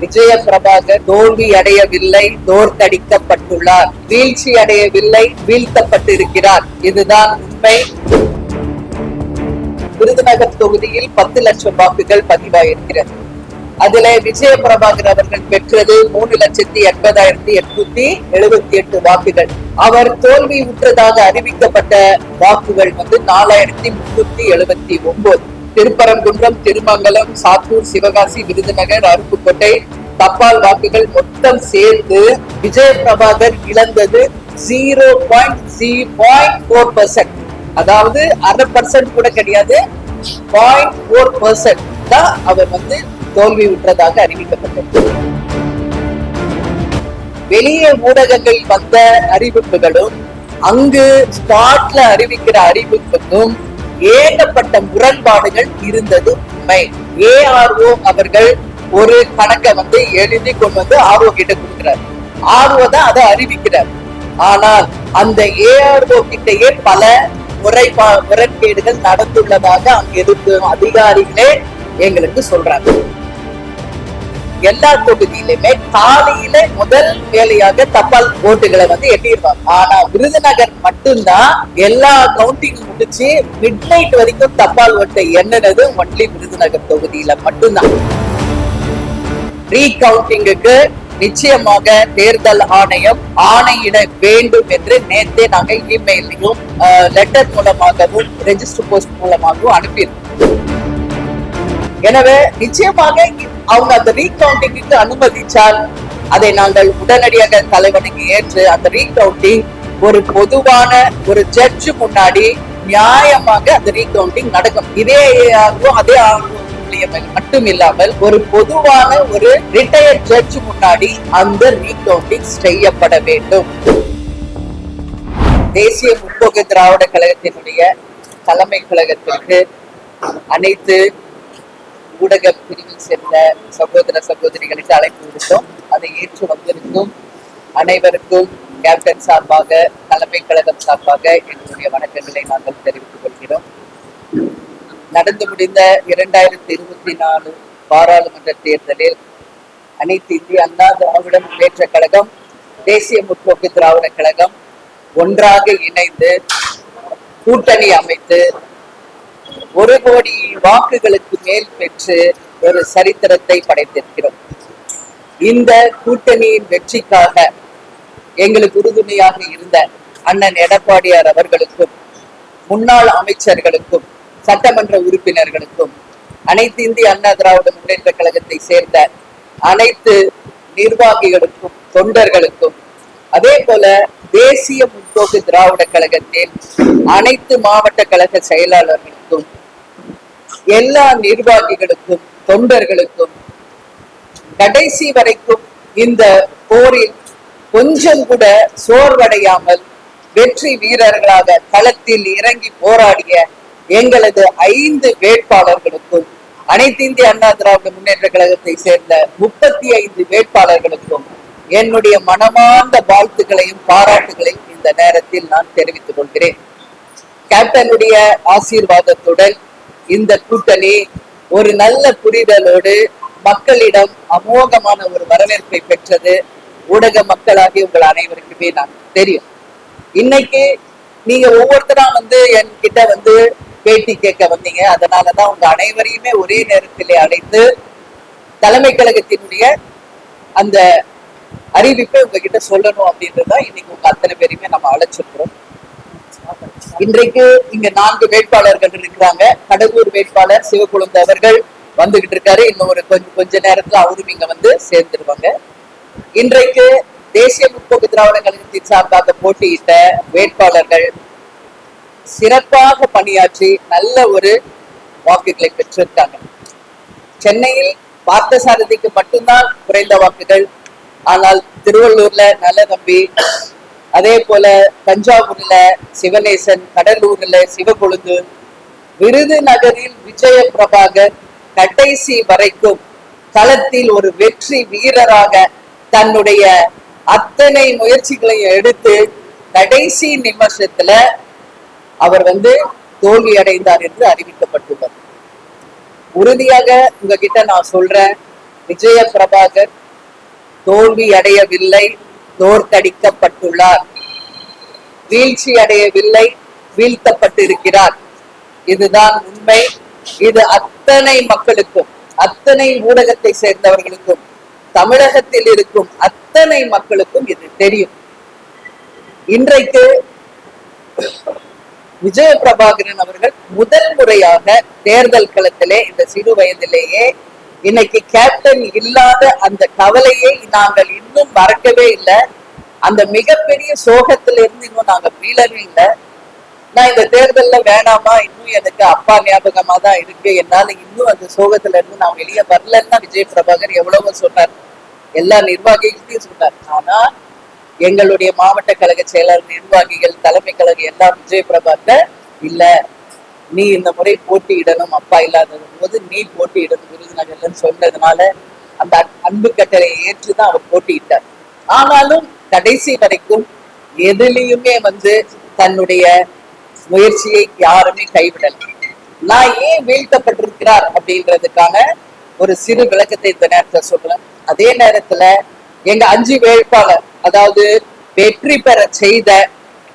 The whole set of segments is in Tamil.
விஜய பிரபாகர் தோல்வி அடையவில்லை தோர்த்தடிக்கப்பட்டுள்ளார் வீழ்ச்சி அடையவில்லை வீழ்த்தப்பட்டிருக்கிறார். இதுதான் உண்மை. விருதுநகர் தொகுதியில் பத்து லட்சம் வாக்குகள் பதிவாயிருக்கிறது. அதுல விஜய பிரபாகர் அவர்கள் பெற்றது மூணு லட்சத்தி எண்பதாயிரத்தி எட்நூத்தி எழுபத்தி எட்டு வாக்குகள். அவர் தோல்வி உற்றதாக அறிவிக்கப்பட்ட வாக்குகள் வந்து நாலாயிரத்தி முன்னூத்தி எழுபத்தி ஒன்பது. திருப்பரங்குன்றம் திருமங்கலம் சாத்தூர் சிவகாசி விருதுநகர் அருப்புக்கோட்டை தபால் வாக்குகள் மொத்தம் சேர்ந்து விஜய பிரபாகர் இழந்தது ஜீரோ பாயிண்ட் ஜி பாயிண்ட் ஃபோர் பர்சன்ட் அதாவது அரை பர்சன்ட் கூட கிடையாது பாயிண்ட் ஃபோர் பர்சன்ட் தான் அவர் வந்து தோல்வி உற்றதாக அறிவிக்கப்பட்டது. வெளியே ஊடகங்கள் வந்த அறிவிப்புகளும் அங்கு ஸ்பாட்ல அறிவிக்கிற அறிவிப்புக்கும் ஏகப்பட்ட முரண்பாடுகள் இருந்தது உண்மை. ஏஆர்ஓ அவர்கள் ஒரு கணக்கை வந்து எழுதி கொண்டு வந்து ஆர்ஓ கிட்ட கொடுக்கிறார். ஆர்ஓ தான் அதை அறிவிக்கிறார். ஆனால் அந்த ஏஆர்ஓ கிட்டயே பல முறைப்பா முரண்கேடுகள் நடந்துள்ளதாக அங்க இருக்கும் அதிகாரிகளே எங்களுக்கு சொல்றாங்க. எல்லா தொகுதியிலுமே காலையில முதல் வேலையாக தபால் ஓட்டுகளை வந்து எண்ணிடுவாங்க ஆனா விருதுநகர் மட்டும்தான் எல்லா கவுண்டிங் முடிச்சு மிட் நைட் வரைக்கும் தபால் ஓட்டை எண்ணினது ஒன்லி விருதுநகர் தொகுதியில மட்டும்தான். ரீகவுண்டிங்குக்கு நிச்சயமாக தேர்தல் ஆணையம் ஆணையிட வேண்டும் என்று நேத்தே நாங்க இமெயிலையும் லெட்டர் மூலமாகவும் ரெஜிஸ்டர் போஸ்ட் மூலமாகவும் அனுப்பியிருக்கோம். எனவே நிச்சயமாக அவங்க அந்த ரீகவுண்டிங்க்கு அனுமதிச்சால் அதை நாங்கள் உடனடியாக தலைவனுக்கு ஏற்று அந்த ரீகவுண்டிங் ஒரு பொதுவான ஒரு ஜட்ஜு முன்னாடி நியாயமாக அந்த ரீகவுண்டிங் நடக்கும். இதே ஆகும் அதே ஆகும் மட்டும் இல்லாமல் ஒரு பொதுவான ஒரு ரிட்டையர்ட் ஜட்ஜ் முன்னாடி அந்த ரீகவுண்டிங் செய்யப்பட வேண்டும். தேசிய முற்போக்கு திராவிட கழகத்தினுடைய தலைமை கழகத்திற்கு அனைத்து ஊடக பிரிவில் சேர்ந்த சகோதர சகோதரிகளுக்கு அழைப்பு விடுத்தோம். அதை ஏற்று வந்திருக்கும் அனைவருக்கும் கேப்டன் சார்பாக தலைமை கழகம் சார்பாக எங்களுடைய வணக்கங்களை நாங்கள் தெரிவித்துக் கொள்கிறோம். நடந்து முடிந்த இரண்டாயிரத்தி இருபத்தி நாலு பாராளுமன்ற தேர்தலில் அனைத்து இந்திய அண்ணா திராவிட முன்னேற்ற கழகம் தேசிய முற்போக்கு திராவிட கழகம் ஒன்றாக இணைந்து கூட்டணி அமைத்து ஒரு கோடி வாக்குகளுக்கு மேல் பெற்று ஒரு சரித்திரத்தை படைத்திருக்கிறோம். இந்த கூட்டணியின் வெற்றிக்காக எங்களுக்கு உறுதுணையாக இருந்த அண்ணன் எடப்பாடியார் அவர்களுக்கும் முன்னாள் அமைச்சர்களுக்கும் சட்டமன்ற உறுப்பினர்களுக்கும் அனைத்து இந்திய அண்ணா திராவிட முன்னேற்ற கழகத்தை சேர்ந்த அனைத்து நிர்வாகிகளுக்கும் தொண்டர்களுக்கும் அதே போல தேசிய முற்போக்கு திராவிட கழகத்தில் அனைத்து மாவட்ட கழக செயலாளர்களுக்கும் எல்லா நிர்வாகிகளுக்கும் தொண்டர்களுக்கும் கடைசி வரைக்கும் இந்த போரில் கொஞ்சம் கூட சோர்வடையாமல் வெற்றி வீரர்களாக களத்தில் இறங்கி போராடிய எங்களது ஐந்து வேட்பாளர்களுக்கும் அனைத்து இந்திய அண்ணா திராவிட முன்னேற்ற கழகத்தை சேர்ந்த முப்பத்தி ஐந்து வேட்பாளர்களுக்கும் என்னுடைய மனமார்ந்த வாழ்த்துக்களையும் பாராட்டுகளையும் இந்த நேரத்தில் நான் தெரிவித்துக் கொள்கிறேன். கேப்டனுடைய ஆசீர்வாதத்துடன் இந்த கூட்டணி ஒரு நல்ல புரிதலோடு மக்களிடம் அமோகமான ஒரு வரவேற்பை பெற்றது. ஊடக மக்களாகி உங்கள் அனைவருக்குமே நான் தெரியும். இன்னைக்கு நீங்க ஒவ்வொருத்தரா வந்து என்கிட்ட வந்து பேட்டி கேட்க வந்தீங்க. அதனாலதான் உங்க அனைவரையுமே ஒரே நேரத்திலே அழைத்து தலைமை கழகத்தினுடைய அந்த அறிவிப்பை உங்ககிட்ட சொல்லணும் அப்படின்றதுதான் இன்னைக்கு உங்க அத்தனை பேரையுமே நம்ம அழைச்சிருக்கிறோம். இன்றைக்கு இங்க நான்கு வேட்பாளர்கள் இருக்கிறாங்க. கடலூர் வேட்பாளர் சிவக்குழுந்து அவர்கள் வந்துகிட்டு இருக்காரு. இன்னும் ஒரு கொஞ்சம் கொஞ்ச நேரத்துல அவரும் இங்க வந்து சேர்ந்துருவாங்க. இன்றைக்கு தேசிய முற்போக்கு திராவிட கழகத்தின் சார்பாக போட்டியிட்ட வேட்பாளர்கள் சிறப்பாக பணியாற்றி நல்ல ஒரு வாக்குகளை பெற்றிருக்காங்க. சென்னையில் பார்த்தசாரதிக்கு மட்டும்தான் குறைந்த வாக்குகள். ஆனால் திருவள்ளூர்ல நல்ல நம்பி அதே போல தஞ்சாவூர்ல சிவநேசன் கடலூர்ல சிவகொழுந்து விருதுநகரில் விஜய பிரபாகர் கடைசி வரைக்கும் களத்தில் ஒரு வெற்றி வீரராக தன்னுடைய அத்தனை முயற்சிகளையும் எடுத்து கடைசி நிமிஷத்துல அவர் வந்து தோல்வி அடைந்தார் என்று அறிவிக்கப்பட்டுள்ளார் உறுதியாக உங்ககிட்ட நான் சொல்றேன் விஜய பிரபாகர் தோல்வி அடையவில்லை. தோற்கடிக்கப்பட்டுள்ளார். வீழ்ச்சி அடையவில்லை வீழ்த்தப்பட்டிருக்கிறார். இதுதான் உண்மை. இது அத்தனை மக்களுக்கும் அத்தனை ஊடகத்தை சேர்ந்தவர்களுக்கும் தமிழகத்தில் இருக்கும் அத்தனை மக்களுக்கும் இது தெரியும். இன்றைக்கு விஜய பிரபாகரன் அவர்கள் முதல் முறையாக தேர்தல் களத்திலே இந்த சிறு வயதிலேயே இன்னைக்கு கேப்டன் இல்லாத அந்த கவலையை நாங்கள் இன்னும் மறக்கவே இல்லை. அந்த மிகப்பெரிய சோகத்திலிருந்து இன்னும் நாங்க மீளவே இல்லை. நான் இந்த தேர்தல்ல வேணாமா? இன்னும் எனக்கு அப்பா ஞாபகமா தான் இருக்கு. என்னால இன்னும் அந்த சோகத்துல இருந்து நான் வெளியே வரலன்னா விஜய் பிரபாகர் எவ்வளவோ சொன்னார். எல்லா நிர்வாகிகள்ட்டையும் சொன்னார். ஆனா எங்களுடைய மாவட்ட கழக செயலர் நிர்வாகிகள் தலைமை கழக எல்லாம் விஜய் பிரபாகர் இல்ல. நீ இந்த முறை போட்டியிடணும் அப்பா இல்லாதது போது நீ போட்டியிடணும் விருதுநகர்லன்னு சொன்னதுனால அந்த அன்பு கட்டளை ஏற்றுதான் அவர் போட்டியிட்டார். ஆனாலும் கடைசி வரைக்கும் எதுலயுமே வந்து தன்னுடைய முயற்சியை யாருமே கைவிடல. நான் ஏன் வீழ்த்தப்பட்டிருக்கிறார் அப்படின்றதுக்கான ஒரு சிறு விளக்கத்தை இந்த நேரத்துல சொல்றேன். அதே நேரத்துல எங்க அஞ்சு வேட்பாளர் அதாவது வெற்றி பெற செய்த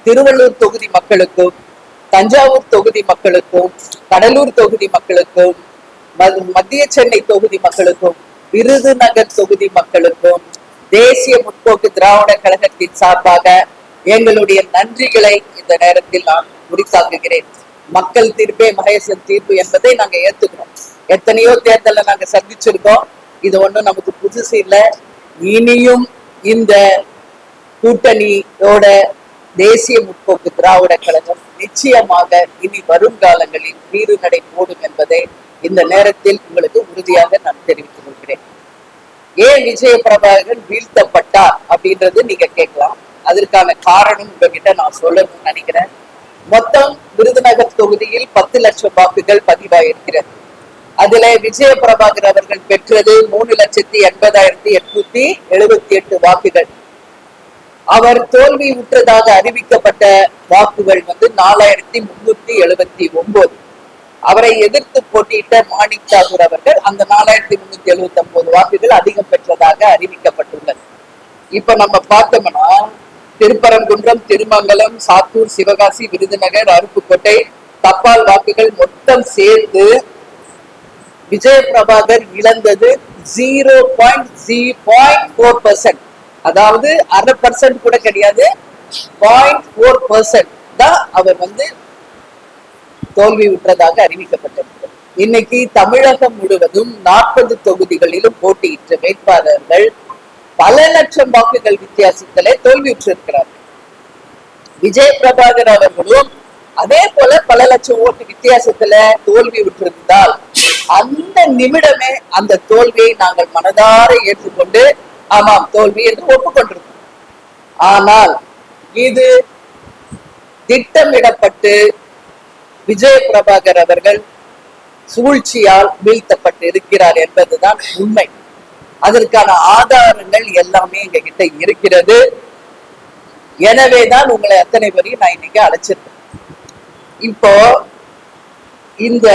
திருவள்ளூர் தொகுதி மக்களுக்கும் தஞ்சாவூர் தொகுதி மக்களுக்கும் கடலூர் தொகுதி மக்களுக்கும் மத்திய சென்னை தொகுதி மக்களுக்கும் விருதுநகர் தொகுதி மக்களுக்கும் தேசிய முற்போக்கு திராவிட கழகத்தின் சார்பாக எங்களுடைய நன்றிகளை இந்த நேரத்தில் நான் முடித்தாக்குகிறேன் மக்கள் தீர்ப்பே மகேசன் தீர்ப்பு என்பதை நாங்க ஏத்துக்கிறோம். எத்தனையோ தேர்தலை நாங்க சந்திச்சிருக்கோம். இது ஒண்ணும் நமக்கு புதுசு இல்லை. இனியும் இந்த கூட்டணியோட தேசிய முற்போக்கு திராவிட கழகம் நிச்சயமாக இனி வருங்காலங்களில் வீறு நடை போடும் என்பதை இந்த நேரத்தில் உங்களுக்கு உறுதியாக நான் தெரிவித்துக் கொள்கிறேன். ஏன் விஜய பிரபாகரன் வீழ்த்தப்பட்டார் அப்படின்றது நீங்க கேட்கலாம். அதற்கான காரணம் உங்ககிட்ட நான் சொல்லணும்னு நினைக்கிறேன். மொத்தம் விருதுநகர் தொகுதியில் பத்து லட்சம் வாக்குகள் பதிவாயிருக்கிறது. அதுல விஜய பிரபாகர் அவர்கள் பெற்றது மூணு லட்சத்தி எண்பதாயிரத்தி எட்நூத்தி எழுபத்தி எட்டு வாக்குகள். அவர் தோல்வி உற்றதாக அறிவிக்கப்பட்ட வாக்குகள் வந்து நாலாயிரத்தி முன்னூத்தி எழுபத்தி ஒன்பது அவரை எதிர்த்து போட்டியிட்ட மாணிக் தாகூர் அவர்கள் அந்த நாலாயிரத்தி முன்னூத்தி எழுபத்தி ஒன்பது வாக்குகள் அதிகம் பெற்றதாக அறிவிக்கப்பட்டுள்ளது. இப்ப நம்ம பார்த்தோம்னா திருப்பரங்குன்றம் திருமங்கலம் சாத்தூர் சிவகாசி விருதுநகர் அருப்புக்கோட்டை தப்பால் வாக்குகள் மொத்தம் சேர்ந்து விஜய பிரபாகர் இழந்தது ஜீரோ பாயிண்ட் ஜி பாயிண்ட் ஃபோர் பர்சன்ட் அதாவது அரை பர்சன்ட் கூட கிடையாது. பாயிண்ட் ஃபோர் பர்சன்ட் தான் அவர் வந்து தோல்வி விட்டதாக அறிவிக்கப்பட்டிருக்கிறது. இன்னைக்கு தமிழகம் முழுவதும் நாற்பது தொகுதிகளிலும் போட்டியிட்ட வேட்பாளர்கள் பல லட்சம் வாக்குகள் வித்தியாசத்திலே தோல்வியுற்றிருக்கிறார்கள் விஜய் பிரபாகர் அவர்களும் அதே போல பல லட்சம் ஓட்டு வித்தியாசத்துல தோல்வி விட்டிருந்தால் அந்த நிமிடமே அந்த தோல்வியை நாங்கள் மனதார ஏற்றுக்கொண்டு ஆமாம் தோல்வி என்று ஒப்புக்கொண்டிருக்கும். ஆனால் இது திட்டமிடப்பட்டு விஜய பிரபாகர் அவர்கள் சூழ்ச்சியால் வீழ்த்தப்பட்டு இருக்கிறார் என்பதுதான் உண்மை. அதற்கான ஆதாரங்கள் எல்லாமே எங்க கிட்ட இருக்கிறது எனவேதான் உங்களை அத்தனை பேரையும் நான் இன்னைக்கு அழைச்சிருக்கேன். இப்போ இந்த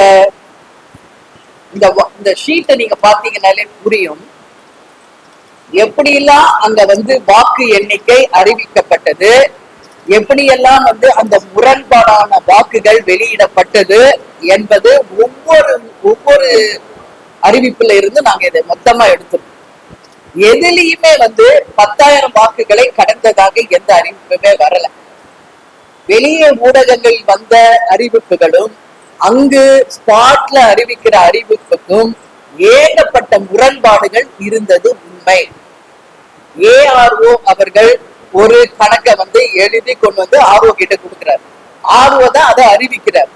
இந்த இந்த ஷீட்டை நீங்க பாத்தீங்கன்னாலே புரியும். எப்படியெல்லாம் அங்க வந்து வாக்கு எண்ணிக்கை அறிவிக்கப்பட்டது? எப்படியெல்லாம் வந்து அந்த முரண்பாடான வாக்குகள் வெளியிடப்பட்டது என்பது ஒவ்வொரு ஒவ்வொரு அறிவிப்புல இருந்து நாங்க இதை மொத்தமா எடுத்துருக்கோம். எதுலயுமே வந்து பத்தாயிரம் வாக்குகளை கடந்ததாக எந்த அறிவிப்புமே வரல. வெளியே ஊடகங்கள் வந்த அறிவிப்புகளும் அங்கு ஸ்பாட்ல அறிவிக்கிற அறிவிப்புக்கும் ஏகப்பட்ட முரண்பாடுகள் இருந்தது உண்மை ஏஆர்ஓ அவர்கள் ஒரு கணக்கை வந்து எழுதி கொண்டு வந்து ஆர்ஓ கிட்ட கொடுக்கிறார். ஆர்ஓ தான் அதை அறிவிக்கிறார்.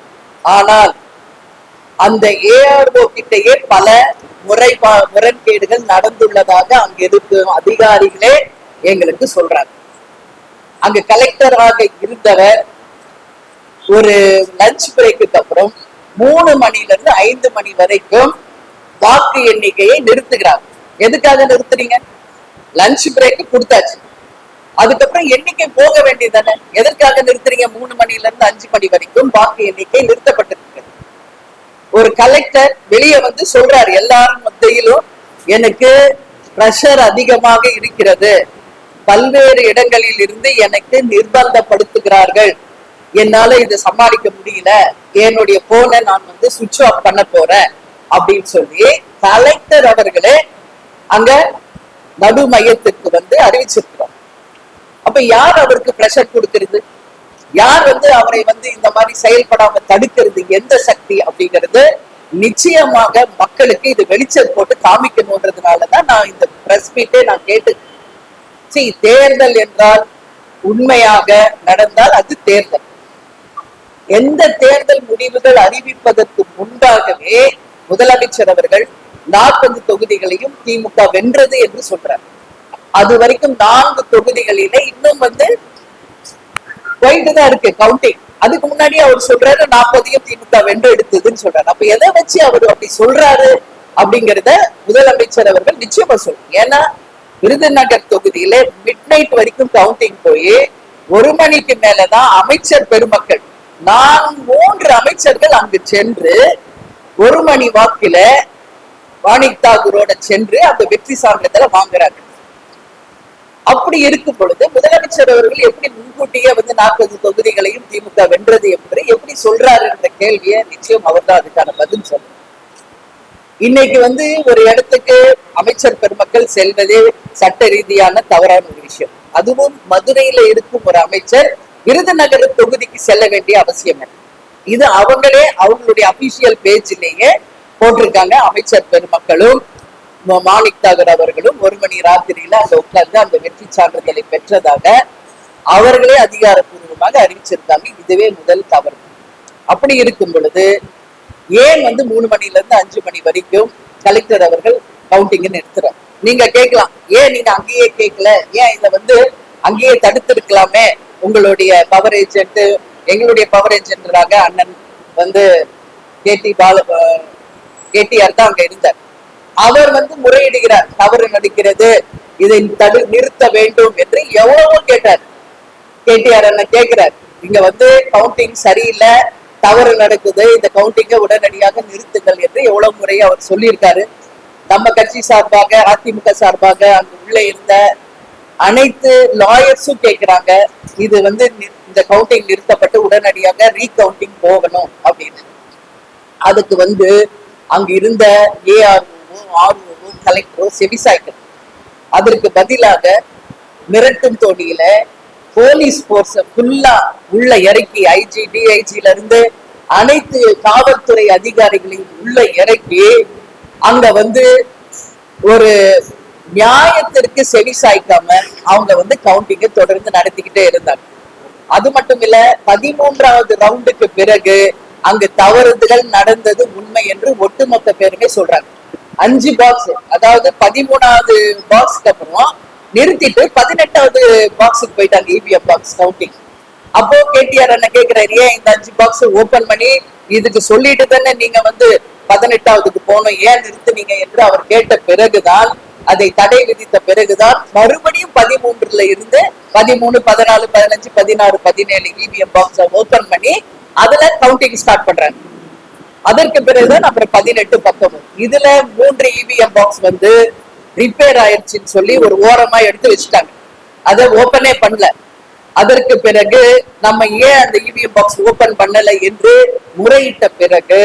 ஆனால் அந்த ஏஆர்ஓ கிட்டயே பல முறைப்பா முரண்கேடுகள் நடந்துள்ளதாக அங்க இருக்கும் அதிகாரிகளே எங்களுக்கு சொல்றாங்க. அங்க கலெக்டராக இருந்தவர் ஒரு லஞ்ச் பிரேக்கு அப்புறம் மூணு மணில இருந்து ஐந்து மணி வரைக்கும் வாக்கு எண்ணிக்கையை நிறுத்துகிறாங்க எதுக்காக நிறுத்துறீங்க? லஞ்ச் பிரேக் கொடுத்தாச்சு. அதுக்கப்புறம் எண்ணிக்கை போக வேண்டியதானே எதற்காக நிறுத்துறீங்க? மூணு மணில இருந்து அஞ்சு மணி வரைக்கும் வாக்கு எண்ணிக்கை நிறுத்தப்பட்டிருக்கு ஒரு கலெக்டர் வெளியே வந்து சொல்றாரு எல்லாரும் மத்தியிலும் எனக்கு பிரஷர் அதிகமாக இருக்கிறது. பல்வேறு இடங்களில் இருந்து எனக்கு நிர்பந்தப்படுத்துகிறார்கள். என்னால இதை சமாளிக்க முடியல. என்னுடைய போனை நான் வந்து சுவிட்ச் ஆஃப் பண்ண போறேன் அப்படின்னு சொல்லி கலெக்டர் அவர்களே அங்க நடு மையத்திற்கு வந்து அறிவிச்சிருக்கிறோம். அப்ப யார் அவருக்கு பிரஷர் கொடுக்கிறது? யார் வந்து அவரை வந்து இந்த மாதிரி செயல்படாம தடுக்கிறது? எந்த சக்தி அப்படிங்கிறது நிச்சயமாக மக்களுக்கு இது வெளிச்சம் போட்டு காமிக்கணுன்றதுனாலதான் நான் இந்த பிரஸ் மீட்டே நான் கேட்டு சி தேர்தல் என்றால் உண்மையாக நடந்தால் அது தேர்தல். எந்த தேர்தல் முடிவுகள் அறிவிப்பதற்கு முன்பாகவே முதலமைச்சர் அவர்கள் நாற்பது தொகுதிகளையும் திமுக வென்றது என்று சொல்றார். அது வரைக்கும் நான்கு தொகுதிகளிலே இன்னும் வந்து போயிட்டு தான் இருக்கு கவுண்டிங் அதுக்கு முன்னாடி அவர் சொல்றாரு நாற்பதையும் திமுக வென்று எடுத்ததுன்னு சொல்றாரு. அப்ப எதை வச்சு அவர் அப்படி சொல்றாரு அப்படிங்கறத முதலமைச்சர் அவர்கள் நிச்சயமா சொல்றாங்க ஏன்னா விருதுநகர் தொகுதியில மிட் நைட் வரைக்கும் கவுண்டிங் போய் ஒரு மணிக்கு மேலதான் அமைச்சர் பெருமக்கள் நான் மூன்று அமைச்சர்கள் அங்கு சென்று ஒரு மணி வாக்கில வாணிக் தாகூரோட சென்று அந்த வெற்றி சான்றிதழை வாங்குறாங்க அப்படி இருக்கும் பொழுது முதலமைச்சர் அவர்கள் எப்படி முன்கூட்டியே வந்து நாற்பது தொகுதிகளையும் திமுக வென்றது என்று எப்படி சொல்றாரு என்ற கேள்வியை நிச்சயம் அவர்தான் அதுக்கான பதில் சொல்லணும் இன்னைக்கு வந்து ஒரு இடத்துக்கு அமைச்சர் பெருமக்கள் செல்வதே சட்ட ரீதியான தவறான ஒரு விஷயம். அதுவும் மதுரையில இருக்கும் ஒரு அமைச்சர் விருதுநகர் தொகுதிக்கு செல்ல வேண்டிய அவசியம் இல்லை. இது அவங்களே அவங்களுடைய அபிஷியல் பேஜிலேயே போட்டிருக்காங்க. அமைச்சர் பெருமக்களும் மாணிக் தாகர் அவர்களும் ஒரு மணி ராத்திரியில அந்த உட்கார்ந்து அந்த வெற்றி சான்றிதழை பெற்றதாக அவர்களே அதிகாரப்பூர்வமாக அறிவிச்சிருக்காங்க இதுவே முதல் தவறு. அப்படி இருக்கும் பொழுது ஏன் வந்து மூணு மணில இருந்து அஞ்சு மணி வரைக்கும் கலெக்டர் அவர்கள் கவுண்டிங் நிறுத்துறார் நீங்க கேட்கலாம். ஏன் நீங்க அங்கேயே கேட்கல? ஏன் இதை வந்து அங்கேயே தடுத்திருக்கலாமே? உங்களுடைய பவர் ஏஜென்ட் எங்களுடைய பவர் ஏஜென்ட்ராக அண்ணன் வந்து கேடி பால கேடிஆர் தான் அங்க இருந்தார். அவர் வந்து முறையிடுகிறார் தவறு நடிக்கிறது இதை தடு நிறுத்த வேண்டும் என்று எவ்வளவோ கேட்டார். கேடிஆர் அண்ணன் கேட்கிறார்? இங்க வந்து கவுண்டிங் சரியில்லை தவறு நடக்குது இந்த கவுண்டிங்கை உடனடியாக நிறுத்துங்கள் என்று எவ்வளவு முறை அவர் சொல்லியிருக்காரு. நம்ம கட்சி சார்பாக அதிமுக சார்பாக அங்கு உள்ள இருந்த அனைத்து லாயர்ஸும் கேட்கிறாங்க இது வந்து இந்த கவுண்டிங் நிறுத்தப்பட்டு உடனடியாக ரீகவுண்டிங் போகணும் அப்படின்னு. அதுக்கு வந்து அங்க இருந்த ஏஆர்ஓ ஆர்ஓ கலெக்டரோ செவிசாய்க்கணும் அதற்கு பதிலாக மிரட்டும் தோணியில போலீஸ் போர்ஸ ஃபுல்லா உள்ள இறக்கி ஐஜி டிஐஜில இருந்து அனைத்து காவல்துறை அதிகாரிகளையும் உள்ள இறக்கி அங்க வந்து ஒரு நியாயத்திற்கு செவி சாய்க்காம அவங்க வந்து கவுண்டிங்கை தொடர்ந்து நடத்திக்கிட்டே இருந்தாங்க. அது மட்டும் இல்ல பதிமூன்றாவது ரவுண்டுக்கு பிறகு அங்கு தவறுதல் நடந்தது உண்மை என்று ஒட்டுமொத்த பேருமே சொல்றாங்க. அஞ்சு பாக்ஸ் அதாவது பதிமூணாவது பாக்ஸ்க்கு அப்புறம் நிறுத்திட்டு பதினெட்டாவது பாக்ஸுக்கு போயிட்டாங்க இவிஎம் பாக்ஸ் கவுண்டிங் அப்போ கேடிஆர் அண்ணன் கேக்குறாரு ஏன் இந்த அஞ்சு பாக்ஸ் ஓபன் பண்ணி இதுக்கு சொல்லிட்டு தானே நீங்க வந்து பதினெட்டாவதுக்கு போகணும்? ஏன் நிறுத்துனீங்க? என்று அவர் கேட்ட பிறகுதான் அதை தடை விதித்த பிறகுதான் மறுபடியும் பதிமூன்றுல இருந்து பதிமூணு பதினாலு பதினஞ்சு பதினாறு பதினேழு இபிஎம் பாக்ஸ ஓபன் பண்ணி அதுல கவுண்டிங் ஸ்டார்ட் பண்றாங்க அதற்கு பிறகுதான் அப்புறம் பதினெட்டு பத்தொன்பது. இதுல மூன்று இவிஎம் பாக்ஸ் வந்து ரிப்பேர் ஆயிடுச்சுன்னு சொல்லி ஒரு ஓரமா எடுத்து வச்சுட்டாங்க. அதை ஓப்பனே பண்ணல. அதற்கு பிறகு நம்ம ஏன் அந்த இவிஎம் பாக்ஸ் ஓபன் பண்ணல என்று முறையிட்ட பிறகு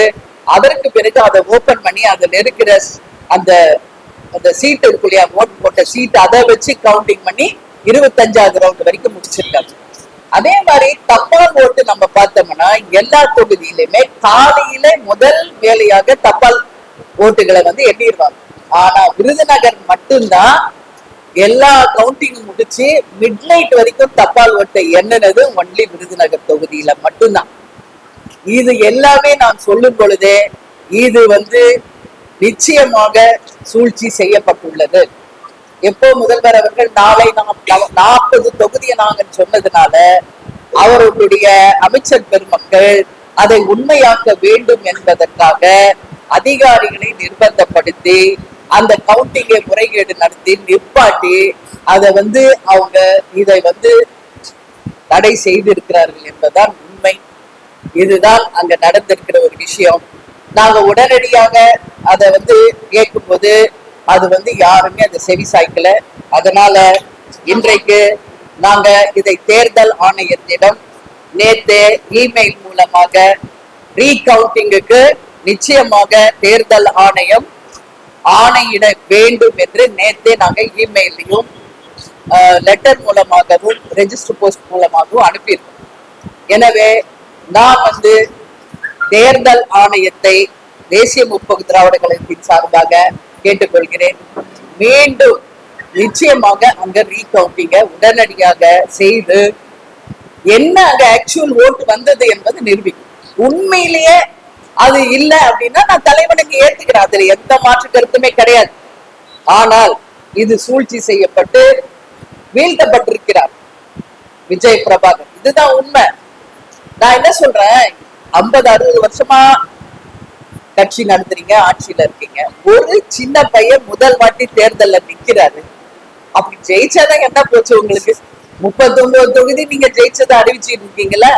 அதற்கு பிறகு அதை ஓபன் பண்ணி அதில் இருக்கிற அந்த அந்த சீட் இருக்கு இல்லையா ஓட் போட்ட சீட் அதை வச்சு கவுண்டிங் பண்ணி இருபத்தஞ்சாவது ரவுண்ட் வரைக்கும் முடிச்சிருக்காங்க. அதே மாதிரி தபால் ஓட்டு நம்ம பார்த்தோம்னா எல்லா தொகுதியிலுமே காலையில முதல் வேலையாக தபால் ஓட்டுகளை வந்து எண்ணிடுவாங்க. ஆனா விருதுநகர் மட்டும்தான் எல்லா கவுண்டிங் முடிச்சு மிட் நைட் வரைக்கும் தபால் ஓட்டை எண்ணினது ஒன்லி விருதுநகர் தொகுதியில மட்டும்தான். இது எல்லாமே நான் சொல்லும் பொழுதே இது வந்து நிச்சயமாக சூழ்ச்சி செய்யப்பட்டுள்ளது. எப்போ முதல்வர் அவர்கள் நாளை நாம் நாற்பது தொகுதியை நாங்கள் சொன்னதுனால அவர்களுடைய அமைச்சர் பெருமக்கள் அதை உண்மையாக்க வேண்டும் என்பதற்காக அதிகாரிகளை நிர்பந்தப்படுத்தி அந்த கவுண்டிங்கை முறைகேடு நடத்தி நிற்பாட்டி அதை வந்து அவங்க இதை வந்து தடை செய்திருக்கிறார்கள் என்பதுதான் உண்மை. இதுதான் அங்க நடந்திருக்கிற ஒரு விஷயம். நாங்க உடனடியாக அதை வந்து கேட்கும்போது அது வந்து யாருமே அதை செவி சாய்க்கல. அதனால இன்றைக்கு நாங்க இதை தேர்தல் ஆணையத்திடம் நேத்து இமெயில் மூலமாக ரீகவுண்டிங்குக்கு நிச்சயமாக தேர்தல் ஆணையம் ஆணையிட வேண்டும் என்று நேத்தே நாங்க இமெயிலையும் லெட்டர் மூலமாகவும் ரெஜிஸ்டர் போஸ்ட் மூலமாகவும் அனுப்பியிருக்கோம். எனவே நான் வந்து தேர்தல் ஆணையத்தை தேசிய முற்போக்கு திராவிட கழகத்தின் சார்பாக கேட்டுக்கொள்கிறேன். மீண்டும் நிச்சயமாக அங்க ரீகவுண்டிங்க உடனடியாக செய்து என்ன அங்க ஆக்சுவல் ஓட்டு வந்தது என்பது நிரூபிக்கும். உண்மையிலேயே அது இல்ல அப்படின்னா நான் தலைவனுக்கு ஏத்துக்கிறேன். அதுல எந்த மாற்று கருத்துமே கிடையாது. ஆனால் இது சூழ்ச்சி செய்யப்பட்டு வீழ்த்தப்பட்டிருக்கிறார் விஜய் பிரபாகர். இதுதான் உண்மை. நான் என்ன சொல்றேன்? ஐம்பது அறுபது வருஷமா கட்சி நடத்துறீங்க ஆட்சியில இருக்கீங்க. ஒரு சின்ன பையன் முதல் வாட்டி தேர்தல்ல நிக்கிறாரு. அப்படி ஜெயிச்சாதான் என்ன போச்சு உங்களுக்கு? முப்பத்தி ஒன்பது தொகுதி நீங்க ஜெயிச்சதை அறிவிச்சிட்டு இருக்கீங்களா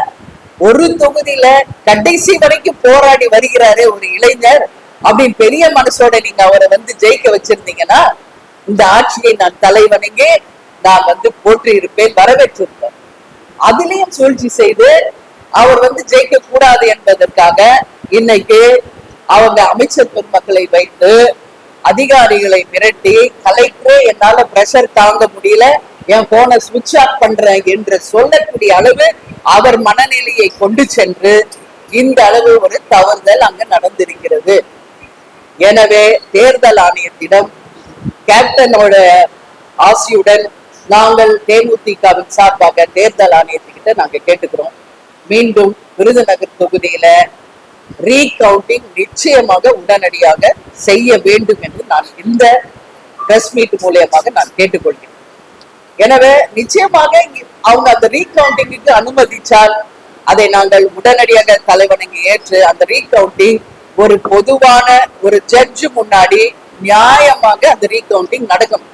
ஒரு தொகுதியில கடைசி வரைக்கும் போராடி வருகிறாரு ஒரு இளைஞர். அப்படின்னு பெரிய மனசோட நீங்க அவரை வந்து ஜெயிக்க வச்சிருந்தீங்கன்னா இந்த ஆட்சியை நான் தலைவனுங்கே நான் வந்து போற்றி இருப்பேன் வரவேற்றிருப்பேன். அதுலயும் சூழ்ச்சி செய்து அவர் வந்து ஜெயிக்க கூடாது என்பதற்காக இன்னைக்கு அவங்க அமைச்சர் பெருமக்களை வைத்து அதிகாரிகளை மிரட்டி கலெக்டர் என்னால பிரஷர் தாங்க முடியல. என் போனை சுவிட்ச் ஆஃப் பண்றேன் என்று சொல்லக்கூடிய அளவு அவர் மனநிலையை கொண்டு சென்று இந்த அளவு ஒரு தவறுதல் அங்கு நடந்திருக்கிறது. எனவே தேர்தல் ஆணையத்திடம் கேப்டனோட ஆசியுடன் நாங்கள் தேமுதிகவின் சார்பாக தேர்தல் ஆணையத்துக்கிட்ட நாங்க கேட்டுக்கிறோம். மீண்டும் விருதுநகர் தொகுதியில ரீகவுண்டிங் நிச்சயமாக உடனடியாக செய்ய வேண்டும் என்று நான் இந்த பிரஸ் மீட் மூலியமாக நான் கேட்டுக்கொள்கிறேன். எனவே நிச்சயமாக அவங்க அந்த ரீகவுண்டிங்க்கு அனுமதிச்சால் அதை நாங்கள் உடனடியாக தலைவனுக்கு ஏற்று அந்த ரீகவுண்டிங் ஒரு பொதுவான ஒரு ஜட்ஜு முன்னாடி நியாயமாக அந்த ரீகவுண்டிங் நடக்கும்.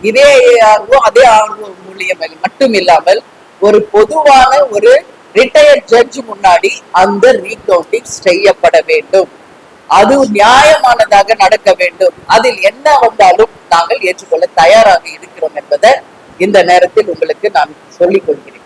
இதே ஆர்வம் அதே ஆர்வம் மூலியம் மட்டும் இல்லாமல் ஒரு பொதுவான ஒரு ரிட்டையர்ட் ஜட்ஜ் முன்னாடி அந்த ரீகவுண்டிங் செய்யப்பட வேண்டும். அது நியாயமானதாக நடக்க வேண்டும். அதில் என்ன வந்தாலும் நாங்கள் ஏற்றுக்கொள்ள தயாராக இருக்கிறோம் என்பதை இந்த நேரத்தில் உங்களுக்கு நான் சொல்லிக் கொள்கிறேன்.